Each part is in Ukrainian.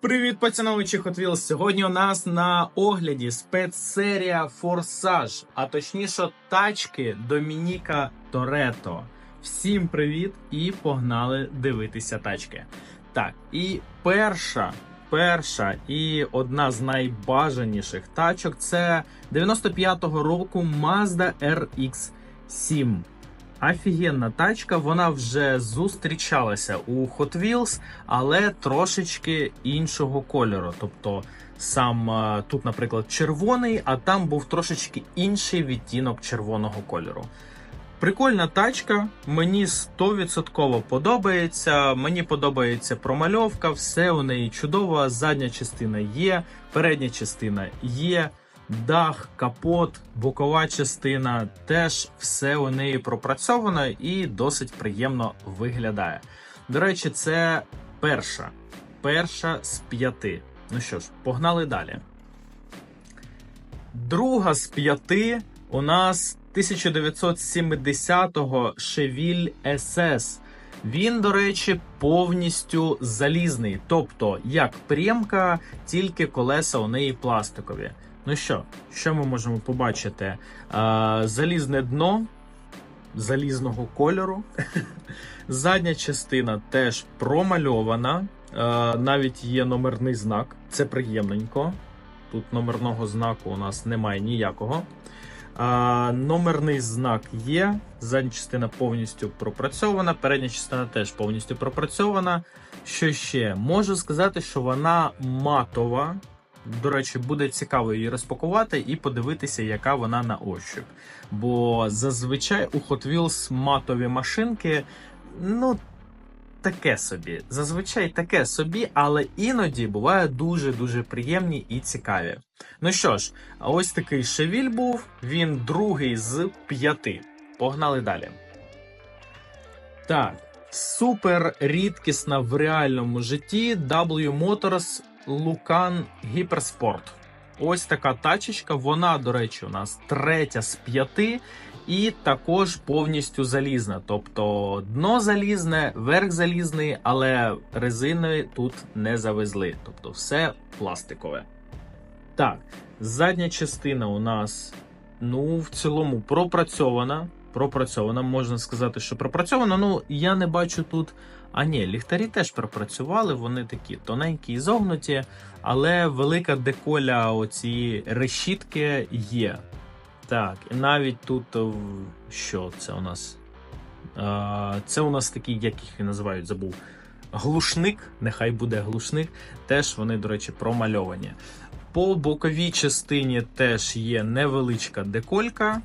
Привіт, пацановичі Hot Wheels! Сьогодні у нас на огляді спецсерія Форсаж, а точніше тачки Домініка Торетто. Всім привіт і погнали дивитися тачки. Так, і перша, перша і одна з найбажаніших тачок це 95-го року Mazda RX-7. Офігенна тачка, вона вже зустрічалася у Hot Wheels, але трошечки іншого кольору. Тобто сам е, тут, наприклад, червоний, а там був трошечки інший відтінок червоного кольору. Прикольна тачка, мені 100% подобається. Мені подобається промальовка, все у неї чудово. Задня частина є, передня частина є. Дах, капот, бокова частина теж все у неї пропрацьовано і досить приємно виглядає. До речі, це перша. Перша з п'яти. Ну що ж, погнали далі. Друга з п'яти у нас 1970-го Cheville SS. Він, до речі, повністю залізний. Тобто, як прямка, тільки колеса у неї пластикові. Ну що, що ми можемо побачити? А, залізне дно залізного кольору. Задня частина теж промальована. А, навіть є номерний знак. Це приємненько. Тут номерного знаку у нас немає ніякого. А, Номерний знак є. Задня частина повністю пропрацьована, передня частина теж повністю пропрацьована. Що ще? Можу сказати, що вона матова. До речі, буде цікаво її розпакувати і подивитися, яка вона на ощуп. Бо зазвичай у Hot Wheels матові машинки, ну, таке собі. Зазвичай таке собі, але іноді бувають дуже-дуже приємні і цікаві. Ну що ж, ось такий шевіль був, він другий з п'яти. Погнали далі. Так, супер рідкісна в реальному житті W Motors Lucan Hypersport. Ось така тачечка. Вона, до речі, у нас третя з п'яти. І також повністю залізна. Тобто дно залізне, верх залізний, але резини тут не завезли. Тобто все пластикове. Так, задня частина у нас, ну, в цілому пропрацьована. Пропрацьована, можна сказати, що пропрацьована. Ну, я не бачу тут. А ні, ліхтарі теж пропрацювали, вони такі тоненькі і зогнуті, але велика деколя оці решітки є. Так, і навіть тут що це у нас? Це у нас такий, як їх називають, забув. Глушник, нехай буде глушник. Теж вони, до речі, промальовані. По боковій частині теж є невеличка деколька.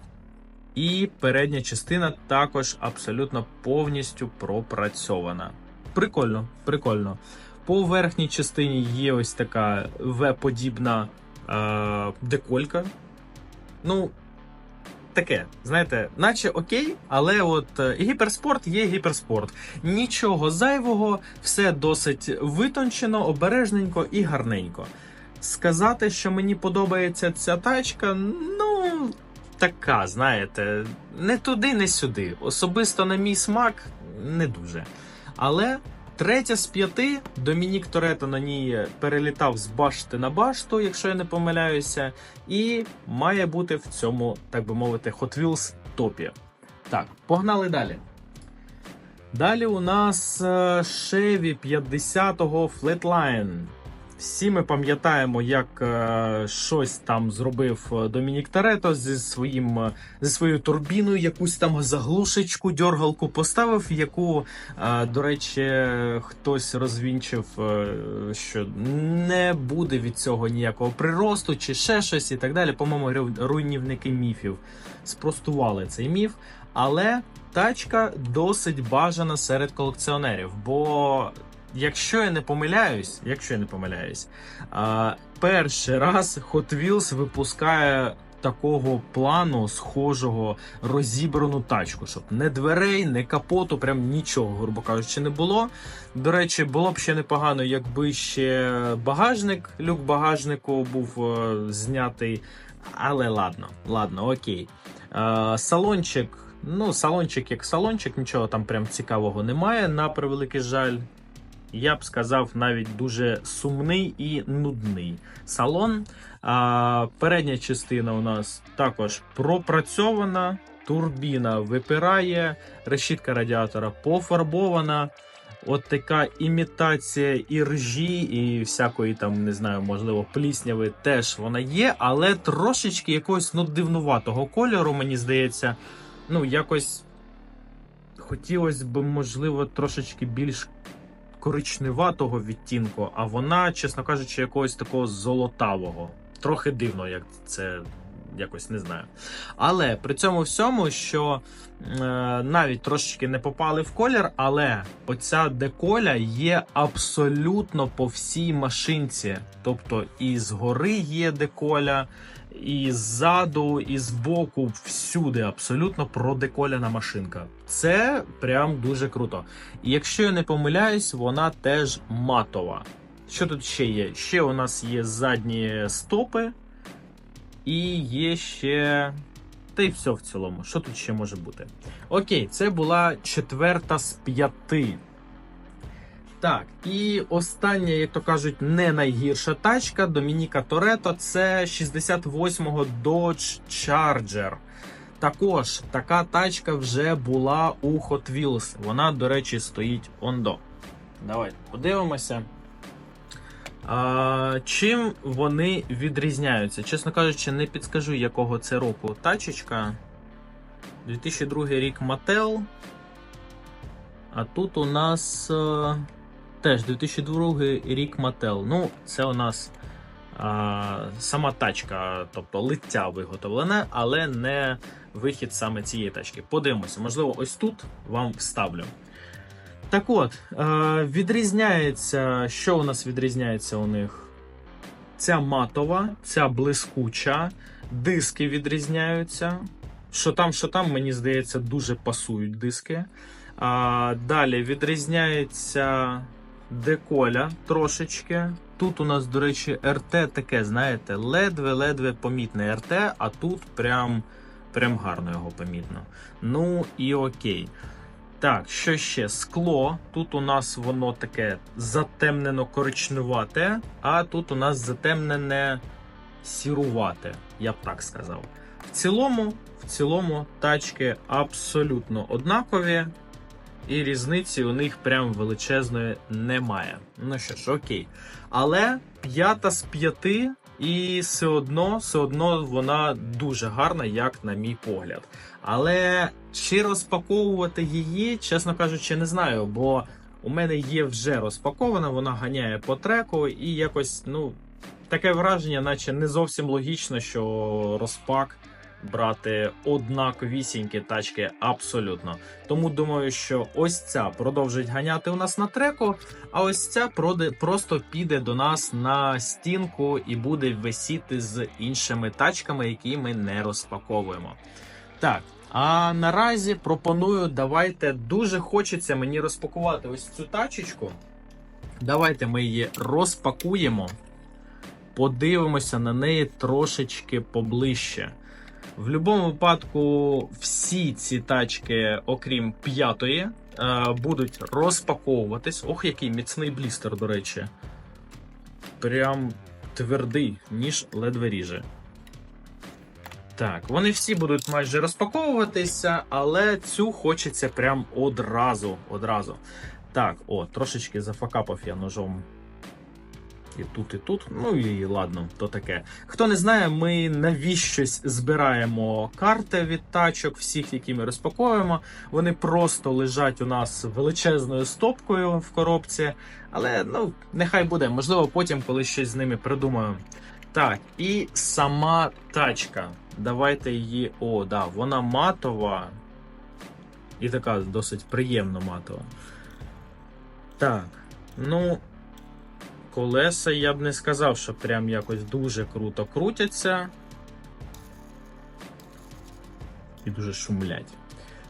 І передня частина також абсолютно повністю пропрацьована. Прикольно, прикольно. По верхній частині є ось така В-подібна е- деколька. Ну, таке, знаєте, наче окей, але от е, гіперспорт є гіперспорт. Нічого зайвого, все досить витончено, обережненько і гарненько. Сказати, що мені подобається ця тачка, ну така, знаєте, не туди, не сюди. Особисто на мій смак не дуже. Але третя з п'яти Домінік Торетто на ній перелітав з башти на башту, якщо я не помиляюся, і має бути в цьому, так би мовити, Hot Wheels топі. Так, погнали далі. Далі у нас е, Chevy 50-го Flatline. Всі ми пам'ятаємо, як е, щось там зробив е, Домінік Тарето зі своїм е, зі своєю турбіною, якусь там заглушечку, дьоргалку поставив, яку, до речі, хтось розвінчив, що не буде від цього ніякого приросту чи ще щось і так далі. По-моєму, руйнівники міфів спростували цей міф, але тачка досить бажана серед колекціонерів, бо якщо я не помиляюсь, якщо я не помиляюсь, перший раз Hot Wheels випускає такого плану схожого розібрану тачку, щоб не дверей, не капоту, прям нічого, грубо кажучи, не було. До речі, було б ще непогано, якби ще багажник, люк багажнику був е, знятий. Але ладно, ладно, окей. Е, салончик. Ну, салончик як салончик, нічого там прям цікавого немає, на превеликий жаль. Я б сказав, навіть дуже сумний і нудний салон. А, передня частина у нас також пропрацьована, турбіна випирає, решітка радіатора пофарбована. От така імітація і ржі, і всякої там, не знаю, можливо, плісняви теж вона є, але трошечки якогось ну, дивнуватого кольору, мені здається. Ну, якось хотілося б, можливо, трошечки більш коричневатого відтінку, а вона, чесно кажучи, якогось такого золотавого. Трохи дивно, як це якось не знаю. Але при цьому всьому, що е, навіть трошечки не попали в колір, але оця деколя є абсолютно по всій машинці. Тобто і згори є деколя, і ззаду, і збоку, всюди абсолютно продеколяна машинка. Це прям дуже круто. І якщо я не помиляюсь, вона теж матова. Що тут ще є? Ще у нас є задні стопи, і є ще. Та й все в цілому. Що тут ще може бути? Окей, це була четверта з п'яти. Так, і остання, як то кажуть, не найгірша тачка Домініка Торетто це 68-го Dodge Charger. Також така тачка вже була у Hot Wheels. Вона, до речі, стоїть ондо. Давайте подивимося. А, чим вони відрізняються? Чесно кажучи, не підскажу, якого це року тачечка. 2002 рік Mattel. А тут у нас е, теж 2002 рік Mattel. Ну, це у нас а, сама тачка, тобто лиття виготовлене, але не вихід саме цієї тачки. Подивимося, можливо, ось тут вам вставлю. Так от, відрізняється, що у нас відрізняється у них? Ця матова, ця блискуча, диски відрізняються. Що там, що там, мені здається, дуже пасують диски. А, Далі відрізняється деколя трошечки. Тут у нас, до речі, РТ таке, знаєте, ледве-ледве помітне РТ, а тут прям, прям гарно його помітно. Ну і окей. Так, що ще? Скло. Тут у нас воно таке затемнено коричневате, а тут у нас затемнене сірувате, я б так сказав. В цілому, в цілому, тачки абсолютно однакові, і різниці у них прям величезної немає. Ну що ж, окей. Але п'ята з п'яти, і все одно, все одно вона дуже гарна, як на мій погляд. Але чи розпаковувати її, чесно кажучи, не знаю, бо у мене є вже розпакована, вона ганяє по треку, і якось, ну, таке враження, наче не зовсім логічно, що розпак брати однаковісінькі тачки абсолютно. Тому думаю, що ось ця продовжить ганяти у нас на треку, а ось ця просто піде до нас на стінку і буде висіти з іншими тачками, які ми не розпаковуємо. Так. А наразі пропоную, давайте дуже хочеться мені розпакувати ось цю тачечку. Давайте ми її розпакуємо, подивимося на неї трошечки поближче. В будь-якому випадку, всі ці тачки, окрім п'ятої, е, будуть розпаковуватись. Ох, який міцний блістер, до речі. Прям твердий, ніж ледве ріже. Так, вони всі будуть майже розпаковуватися, але цю хочеться прям одразу. одразу. Так, о, трошечки зафакапав я ножом. І тут, і тут. Ну і ладно, то таке. Хто не знає, ми навіщось збираємо карти від тачок, всіх, які ми розпаковуємо. Вони просто лежать у нас величезною стопкою в коробці. Але ну, нехай буде. Можливо, потім коли щось з ними придумаю. Так, і сама тачка. Давайте її. О, да, вона матова. І така досить приємно матова. Так, ну, колеса я б не сказав, що прям якось дуже круто крутяться. І дуже шумлять.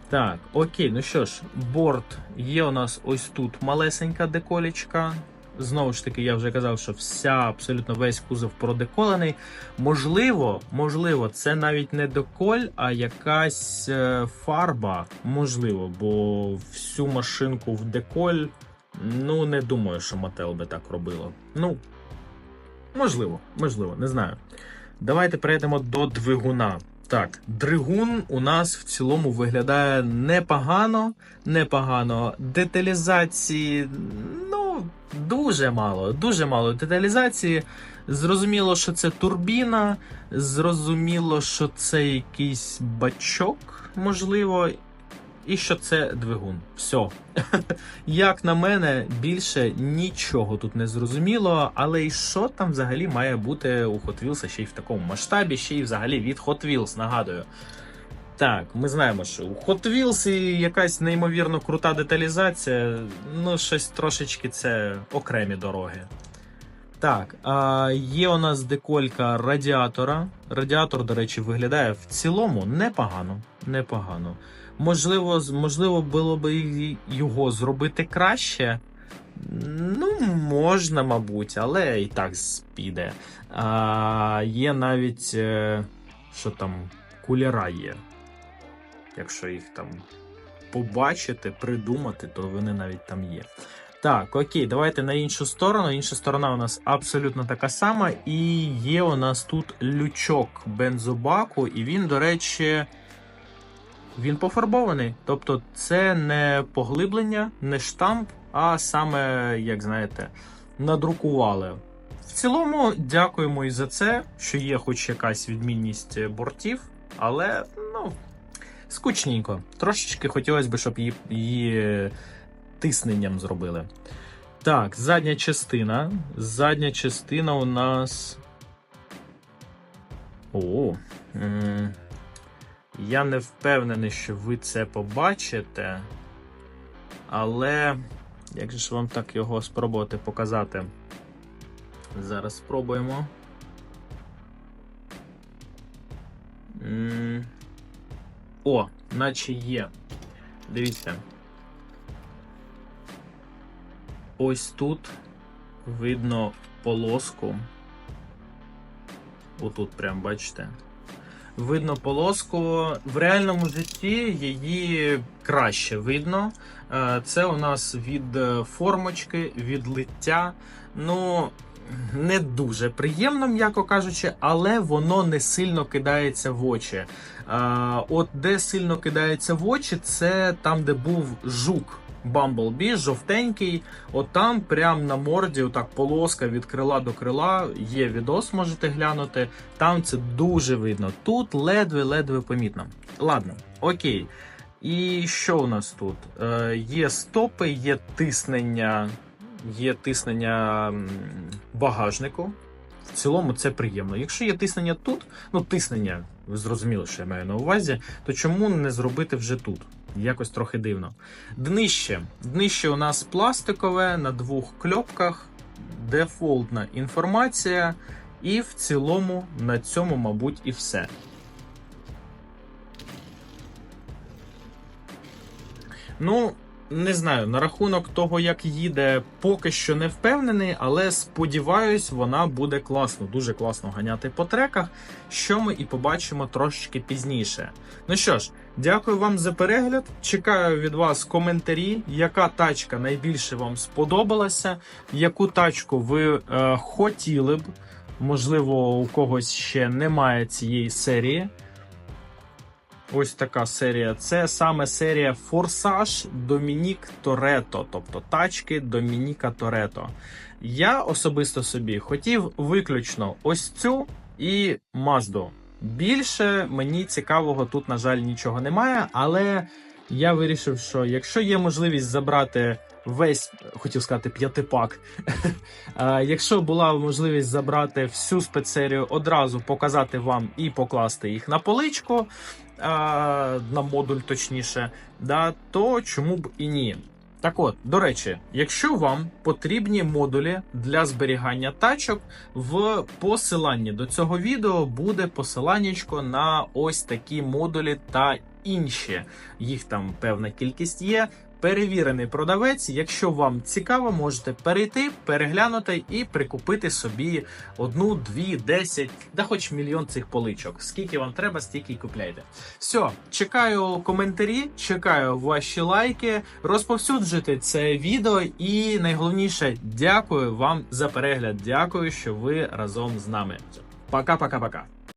Так, окей, ну що ж, борт є у нас ось тут малесенька деколічка. Знову ж таки, я вже казав, що вся абсолютно весь кузов продеколений. Можливо, можливо, це навіть не деколь, а якась е, фарба. Можливо, бо всю машинку в деколь Ну, не думаю, що Мотел би так робило. Ну, можливо, можливо, не знаю. Давайте перейдемо до двигуна. Так, двигун у нас в цілому виглядає непогано, непогано. Деталізації, ну, дуже мало, дуже мало деталізації. Зрозуміло, що це турбіна, зрозуміло, що це якийсь бачок, можливо, і що це двигун. Все. Як на мене, більше нічого тут не зрозуміло, але і що там взагалі має бути у Hot Wheels ще й в такому масштабі, ще й взагалі від Hot Wheels, нагадую. Так, ми знаємо, що у Hot Wheels і якась неймовірно крута деталізація, ну, щось трошечки це окремі дороги. Так, а, є у нас деколька радіатора. Радіатор, до речі, виглядає в цілому непогано. непогано. Можливо, можливо, було б його зробити краще. Ну, можна, мабуть, але і так піде. А, є навіть, е, що там, кулера є. Якщо їх там побачити, придумати, то вони навіть там є. Так, окей, давайте на іншу сторону. Інша сторона у нас абсолютно така сама. І є у нас тут лючок бензобаку, і він, до речі, він пофарбований. Тобто це не поглиблення, не штамп, а саме, як знаєте, надрукували. В цілому, дякуємо і за це, що є хоч якась відмінність бортів, але ну, скучненько. Трошечки хотілося б, щоб її, її тисненням зробили. Так, задня частина. Задня частина у нас. О. Я не впевнений, що ви це побачите. Але як же ж вам так його спробувати показати? Зараз спробуємо. О, наче є. Дивіться. Ось тут видно полоску. Отут прям бачите. Видно полоску. В реальному житті її краще видно. Е, Це у нас від е, формочки, від лиття. Ну, не дуже приємно, м'яко кажучи, але воно не сильно кидається в очі. Е, От де сильно кидається в очі, це там, де був жук. Бамблбі, жовтенький, от там прям на морді, отак полоска від крила до крила. Є відос, можете глянути. Там це дуже видно. Тут ледве-ледве помітно. Ладно, окей. І що у нас тут? Е, є стопи, є тиснення, є тиснення багажнику. В цілому це приємно. Якщо є тиснення тут, ну тиснення, ви зрозуміли, що я маю на увазі, то чому не зробити вже тут? Якось трохи дивно. Днище. Днище у нас пластикове на двох кльопках, дефолтна інформація, і в цілому на цьому, мабуть, і все. Ну, не знаю, на рахунок того, як їде, поки що не впевнений, але сподіваюсь, вона буде класно, дуже класно ганяти по треках, що ми і побачимо трошечки пізніше. Ну що ж, дякую вам за перегляд. Чекаю від вас коментарі, яка тачка найбільше вам сподобалася, яку тачку ви е, хотіли б. Можливо, у когось ще немає цієї серії. Ось така серія. Це саме серія Форсаж Домінік Торето, тобто тачки Домініка Торето. Я особисто собі хотів виключно ось цю і Мазду. Більше мені цікавого тут, на жаль, нічого немає, але я вирішив, що якщо є можливість забрати весь, хотів сказати, п'ятипак. Якщо була можливість забрати всю спецсерію одразу показати вам і покласти їх на поличку, на модуль точніше, то чому б і ні. Так от, до речі, якщо вам потрібні модулі для зберігання тачок, в посиланні до цього відео буде посиланнячко на ось такі модулі та інші. Їх там певна кількість є. перевірений продавець. Якщо вам цікаво, можете перейти, переглянути і прикупити собі одну, дві, десять, да хоч мільйон цих поличок. Скільки вам треба, стільки й купляйте. Все, чекаю коментарі, чекаю ваші лайки, розповсюджуйте це відео, і найголовніше, дякую вам за перегляд. Дякую, що ви разом з нами. Пока-пока-пока.